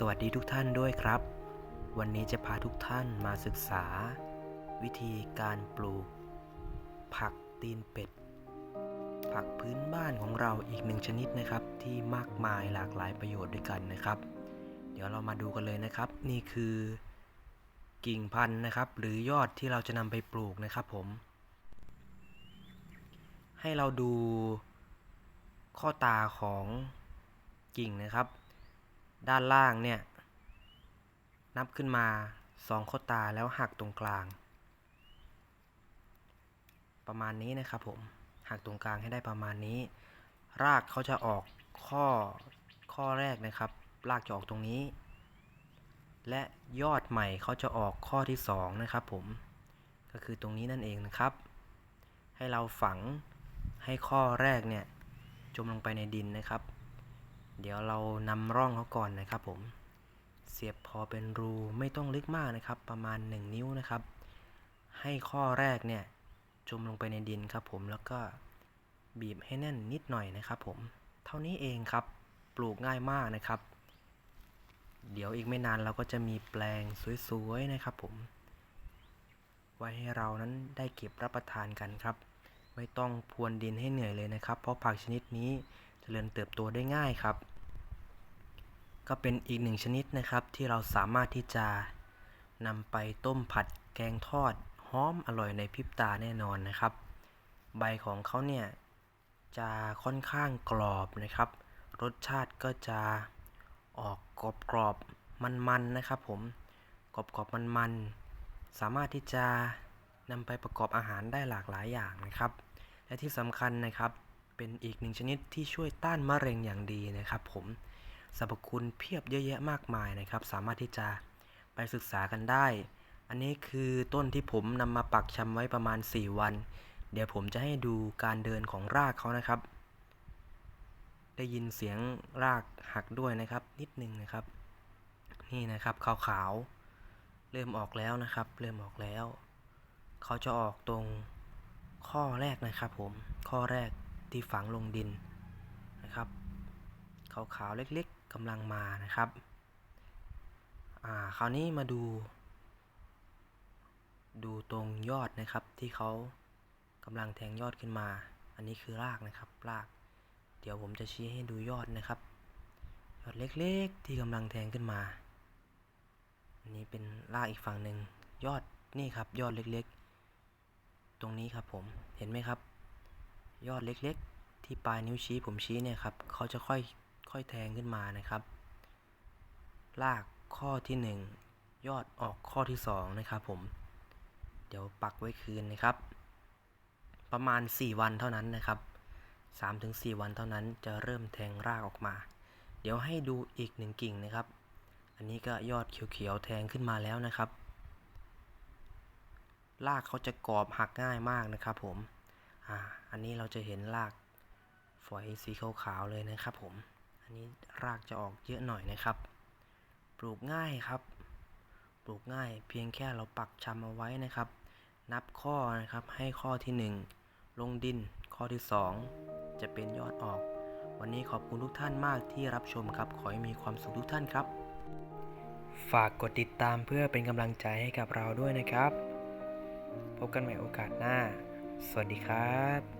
สวัสดีทุกท่านด้วยครับ วันนี้จะพาทุกท่านมาศึกษา วิธีการปลูก ผักตีนเป็ด ผักพื้นบ้านของเราอีกหนึ่งชนิดนะครับ ที่มากมายหลากหลายประโยชน์ด้วยกันนะครับ เดี๋ยวเรามาดูกันเลยนะครับ นี่คือกิ่งพันธุ์นะครับ หรือยอดที่เราจะนำไปปลูกนะครับผม ให้เราดูข้อตาของกิ่งนะครับ ด้านล่างเนี่ย นับขึ้นมาสองข้อตาแล้วหักตรงกลาง ประมาณนี้นะครับผม หักตรงกลางให้ได้ประมาณนี้ รากเขาจะออกข้อข้อแรกนะครับ รากจะออกตรงนี้ และยอดใหม่เขาจะออกข้อที่สองนะครับผม ก็คือตรงนี้นั่นเองนะครับ ให้เราฝังให้ข้อแรกเนี่ยจมลงไปในดินนะครับ เดี๋ยวเรานำร่องเขาก่อนนะครับผม เสียบพอเป็นรูไม่ต้องลึกมากนะครับ ประมาณ 1 นิ้วนะครับ ให้ข้อแรกเนี่ยจมลงไปในดินครับผมแล้วก็บีบให้แน่นนิดหน่อยนะครับผม เท่านี้เองครับ ปลูกง่ายมากนะครับ เดี๋ยวอีกไม่นานเราก็จะมีแปลงสวยๆนะครับผม ไว้ให้เรานั้นได้เก็บรับประทานกันครับ ไม่ต้องพรวนดินให้เหนื่อยเลยนะครับ เพราะผักชนิดนี้ ริญเติบโตได้ง่ายครับ ก็เป็นอีกหนึ่งชนิดนะครับที่เราสามารถที่จะนำไปต้มผัดแกงทอดหอมอร่อยในพริบตาแน่นอนนะครับ ใบของเขาเนี่ยจะค่อนข้างกรอบนะครับ รสชาติก็จะออกกรอบกรอบมันๆนนะครับผมกรอบกรอบมันมันๆสามารถที่จะนำไปประกอบอาหารได้หลากหลายอย่างนะครับ และที่สำคัญนะครับ เป็นอีกหนึ่งชนิดที่ช่วยต้านมะเร็งอย่างดีนะครับ ผมสรรพคุณเพียบเยอะแยะมากมายนะครับ สามารถที่จะไปศึกษากันได้ อันนี้คือต้นที่ผมนำมาปักชำไว้ประมาณ 4 วัน เดี๋ยวผมจะให้ดูการเดินของรากเขานะครับ ได้ยินเสียงรากหักด้วยนะครับ นิดนึงนะครับ นี่นะครับขาวๆเริ่มออกแล้วนะครับ เริ่มออกแล้ว เขาจะออกตรงข้อแรกนะครับผมข้อแรก ที่ฝังลงดินนะครับขาวๆเล็กๆกำลังมานะครับอ่าคราวนี้มาดู ดูตรงยอดนะครับที่เขากำลังแทงยอดขึ้นมา อันนี้คือรากนะครับราก เดี๋ยวผมจะชี้ให้ดูยอดนะครับ ยอดเล็กๆ ที่กำลังแทงขึ้นมา อันนี้เป็นรากอีกฝั่งหนึ่งยอดนี่ครับยอดเล็กๆ ตรงนี้ครับผมเห็นไหมครับ ยอดเล็กๆ ที่ปลายนิ้วชี้ผมชี้เนี่ยครับเขาจะค่อยค่อยแทงขึ้นมานะครับรากข้อที่หนึ่งยอดออกข้อที่สองนะครับผม เดี๋ยวปักไว้คืนนะครับ ประมาณ 4 วันเท่านั้นนะครับ 3-4 วันเท่านั้นจะเริ่มแทงรากออกมา เดี๋ยวให้ดูอีกหนึ่งกิ่งนะครับ อันนี้ก็ยอดเขียวๆแทงขึ้นมาแล้วนะครับ รากเขาจะกรอบหักง่ายมากนะครับผม อ่า อันนี้เราจะเห็นรากฝอยสีขาวๆเลยนะครับผม อันนี้รากจะออกเยอะหน่อยนะครับ ปลูกง่ายครับ ปลูกง่ายเพียงแค่เราปักชำเอาไว้นะครับ นับข้อนะครับ ให้ข้อที่ 1 ลงดิน ข้อที่ 2 จะเป็นยอดออก วันนี้ขอบคุณทุกท่านมากที่รับชมครับ ขอให้มีความสุขทุกท่านครับ ฝากกดติดตามเพื่อเป็นกำลังใจให้กับเราด้วยนะครับ พบกันใหม่โอกาสหน้า สวัสดีครับ